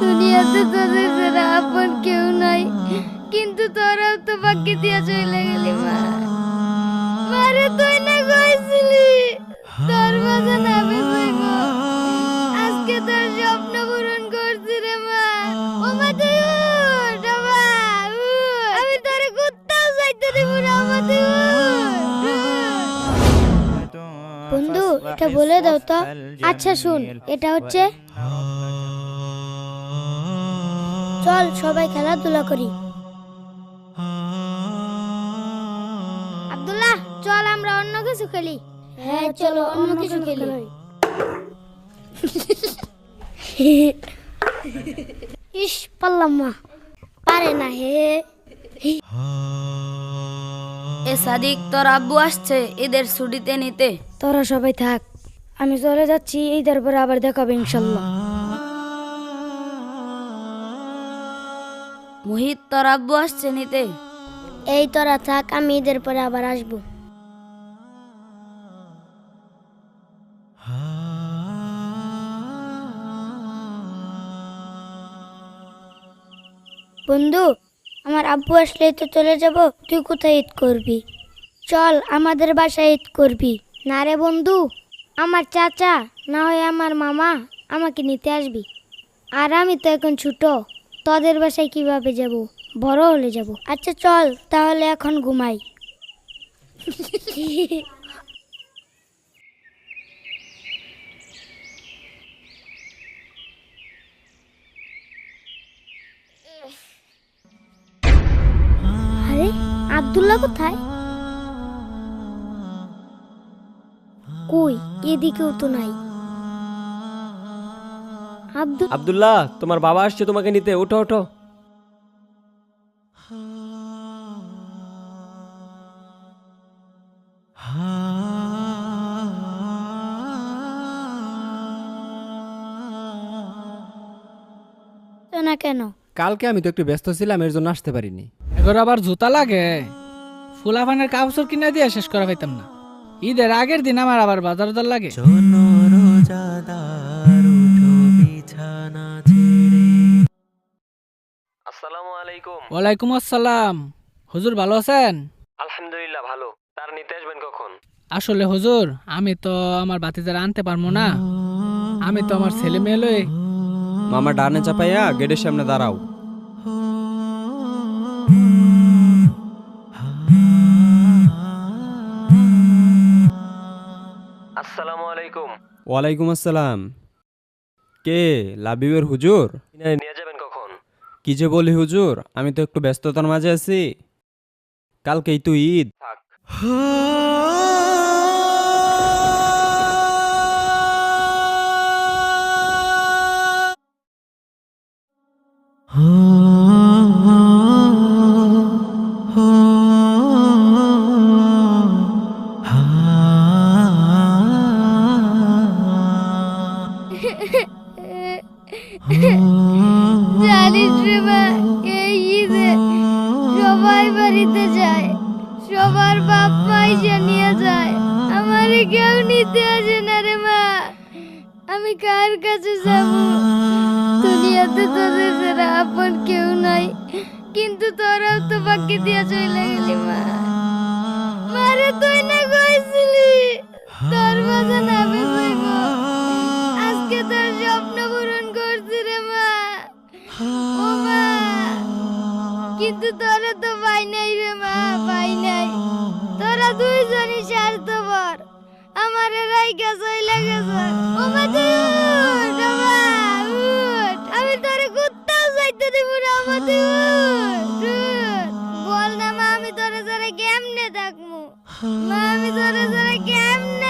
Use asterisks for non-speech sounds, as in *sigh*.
দুনিয়াতে তোদের ছাড়া আপন কেউ নাই। কিন্তু তোরাও তো বাকি দিয়া চলে গেলি, মা। মারে তুই না কইছিলি, তোর মাঝে নামে গো আজকে তোর স্বপ্ন পূরণ করছি রে, মা। ও মা, তুই আমি তোরে কোথাও যাইতে দিব না, ও মা। বন্ধু, এটা বলে দাও তো। আচ্ছা শুন, এটা হচ্ছে চল সবাই খেলাধুলা করি। আব্দুল্লাহ চল আমরা অন্য কিছু খেলি। হ্যাঁ চলো অন্য কিছু খেলি। ইস পারলাম মা পারে না হে। এ সাদিক তোর আব্বু আসছে ঈদের ছুটিতে নিতে। তোরা সবাই থাক। আমি চলে যাচ্ছি ঈদের পরে আবার দেখাবে ইনশাল্লাহ। মোহিত তোর আব্বু আসছে নিতে। এই তোরা থাক, আমি ঈদের পরে আবার আসব। বন্ধু, আমার আব্বু আসলে তো চলে যাব, তুই কোথায় ঈদ করবি? চল, আমাদের বাসায় ঈদ করবি। না রে বন্ধু, আমার চাচা, না হয় আমার মামা আমাকে নিতে আসবি। আর আমি তো এখন ছোট। তোদের বাসায় কীভাবে যাব? বড় হলে যাব। আচ্ছা চল, তাহলে এখন ঘুমাই। আরে কোথায়? কই? এদিকেও তো নাই। আব্দুল আব্দুল্লাহ তোমার বাবা আসছে তোমাকে নিতে। ওঠো ওঠো। না কেন? কালকে আমি তো একটু ব্যস্ত ছিলাম এর জন্য আসতে পারিনি। এবার আবার জুতা লাগে? ফুলাফানের কাপড় কিনে দিয়ে শেষ করা পাইতাম না। ঈদের আগের দিন আমার আবার বাজার দর লাগে আসসালামু আলাইকুম। ওয়ালাইকুম আসসালাম। হুজুর ভালো আছেন? আলহামদুলিল্লাহ ভালো। তার নিতে আসবেন কখন? আসলে হুজুর আমি তো আমার বাতিজার আনতে পারব না। আমি তো আমার ছেলে মেয়ে লই মামা ডানে চাপাইয়া গেটের সামনে দাঁড়াও। আসসালামু আলাইকুম। ওয়ালাইকুম আসসালাম। কে? লাবিবের হুজুর? নিয়ে যাবেন কখন? কি যে বলি হুজুর আমি তো একটু ব্যস্ততার মাঝে আছি। কালকেই তো ঈদ। থাক। *laughs* জানিস রে মা এই ঈদে সবাই বাড়িতে যায়, সবার বাপ পয়সা নিয়ে যায়, আমারে কেউ নিতে আসে না রে মা। আমি কার কাছে যাব? দুনিয়াতে তোদের ছাড়া আপন কেউ নাই, কিন্তু তোরাও তো বাকি দিয়া চলে গেলি মা। মারে তুই না কইছিলি? তোর নামে কিন্তু তোরা তো পাই নাই রে মা পাই নাই তোরা দুইজনই স্বার্থপর আমার চইলা গেছে মা উঠ। আমি তোরে কোথাও যাইতে দিব না উঠ। বল না মা, আমি তোরে ছাড়া কেমনে থাকব মা, আমি তোরে ছাড়া কেমনে